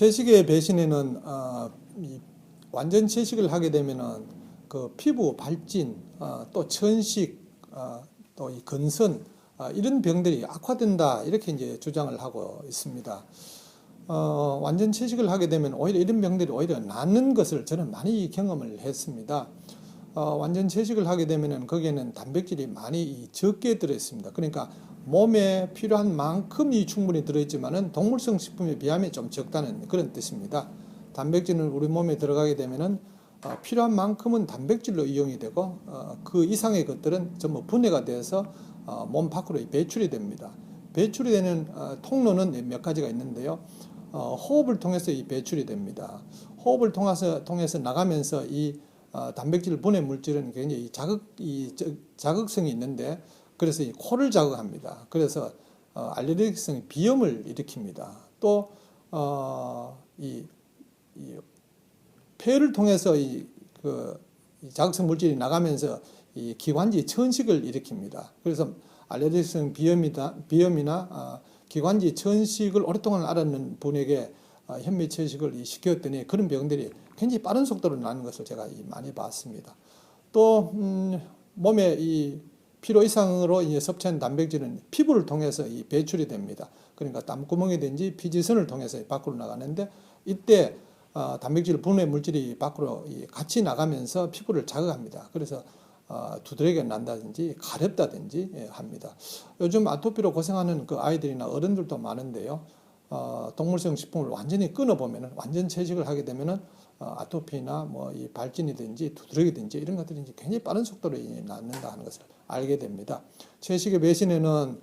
채식의 배신에는 어, 이 완전 채식을 하게 되면은 그 피부 발진, 어, 또 천식, 어, 또이 건선 어, 이런 병들이 악화된다 이렇게 이제 주장을 하고 있습니다. 어, 완전 채식을 하게 되면 오히려 이런 병들이 오히려 낫는 것을 저는 많이 경험을 했습니다. 어, 완전 채식을 하게 되면은 거기에는 단백질이 많이 이 적게 들어 있습니다. 그러니까 몸에 필요한 만큼이 충분히 들어 있지만은 동물성 식품에 비하면 좀 적다는 그런 뜻입니다. 단백질은 우리 몸에 들어가게 되면은 어, 필요한 만큼은 단백질로 이용이 되고 어, 그 이상의 것들은 전부 분해가 돼서 어, 몸 밖으로 배출이 됩니다. 배출이 되는 어, 통로는 몇 가지가 있는데요. 어, 호흡을 통해서 이 배출이 됩니다. 호흡을 통해서 통해서 나가면서 이 어, 단백질 분해 물질은 굉장히 이 자극 이 저- 자극성이 있는데 그래서 이 코를 자극합니다. 그래서 어, 알레르기성 비염을 일으킵니다. 또 어, 이, 이 폐를 통해서 이, 그, 이 자극성 물질이 나가면서 이 기관지 천식을 일으킵니다. 그래서 알레르기성 비염이다, 비염이나 아, 기관지 천식을 오랫동안 앓았는 분에게 아, 현미 채식을 이 시켰더니 그런 병들이 굉장히 빠른 속도로 나는 것을 제가 이 많이 봤습니다. 또 음, 몸에 이 필요 이상으로 이제 섭취한 단백질은 피부를 통해서 이 배출이 됩니다. 그러니까 땀구멍이든지 피지선을 통해서 밖으로 나가는데 이때 어, 단백질 분해 물질이 밖으로 이 같이 나가면서 피부를 자극합니다. 그래서 어, 두드러기가 난다든지 가렵다든지 예, 합니다. 요즘 아토피로 고생하는 그 아이들이나 어른들도 많은데요. 어, 동물성 식품을 완전히 끊어보면은 완전 채식을 하게 되면은 어, 아토피나 뭐 이 발진이든지 두드러기든지 이런 것들이 이제 굉장히 빠른 속도로 이 낫는다 하는 것을 알게 됩니다. 채식의 배신에는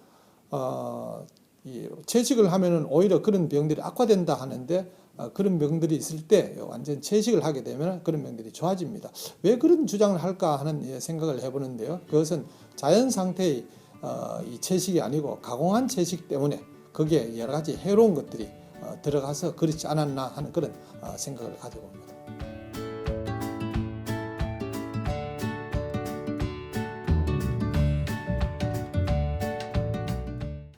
어, 이 채식을 하면은 오히려 그런 병들이 악화된다 하는데 어, 그런 병들이 있을 때 완전 채식을 하게 되면 그런 병들이 좋아집니다. 왜 그런 주장을 할까 하는 예, 생각을 해보는데요. 그것은 자연 상태의 어, 이 채식이 아니고 가공한 채식 때문에 거기에 여러 가지 해로운 것들이 어, 들어가서 그렇지 않았나 하는 그런 어, 생각을 가져봅니다.